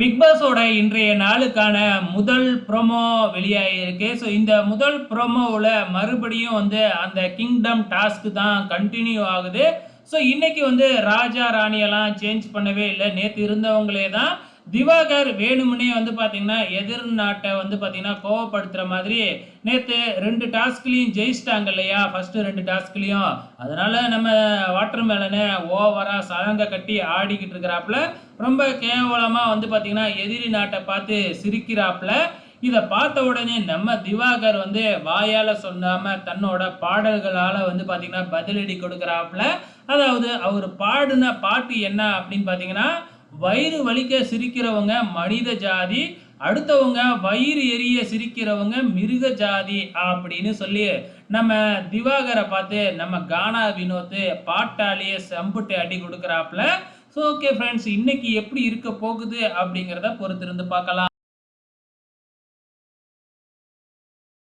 Big பாஸோட இன்றைய நாளுக்கான முதல் ப்ரோமோ வெளியாகிருக்கு ஸோ இந்த முதல் ப்ரோமோவில் மறுபடியும் வந்து அந்த கிங்டம் டாஸ்க் தான் கண்டினியூ ஆகுது. ஸோ இன்னைக்கு வந்து ராஜா ராணியெல்லாம் சேஞ்ச் பண்ணவே இல்லை. நேற்று இருந்தவங்களே தான் திவாகர் வேணுமுனே வந்து பார்த்தீங்கன்னா எதிர் நாட்டை வந்து பார்த்தீங்கன்னா கோவப்படுத்துகிற மாதிரி நேற்று ரெண்டு டாஸ்க்லேயும் ஜெயிச்சிட்டாங்க இல்லையா? ஃபஸ்ட்டு ரெண்டு டாஸ்க்லேயும். அதனால் நம்ம வாட்டர் மேலனை ஓவராக சலங்க கட்டி ஆடிக்கிட்டு இருக்கிறாப்புல ரொம்ப கேவலமாக வந்து பார்த்தீங்கன்னா எதிரி நாட்டை பார்த்து சிரிக்கிறாப்புல. இதை பார்த்த உடனே நம்ம திவாகர் வந்து வாயால் சொல்லாமல் தன்னோட பாடல்களால் வந்து பார்த்தீங்கன்னா பதிலடி கொடுக்குறாப்புல. அதாவது அவர் பாடின பாட்டு என்ன அப்படின்னு பார்த்தீங்கன்னா வயிறு வலிக்க சிரிக்கிறவங்க மனித ஜாதி அடுத்தவங்க வயிறு எரிய சிரிக்கிறவங்க மிருக ஜாதி அப்படின்னு சொல்லி நம்ம திவாகரை பார்த்து நம்ம கானா வினோத்து பாட்டாலேயே சம்புட்டு அடி கொடுக்குறாப்புல ஸோ ஓகே ஃப்ரெண்ட்ஸ் இன்னைக்கு எப்படி இருக்க போகுது அப்படிங்கிறத பொறுத்திருந்து பார்க்கலாம்.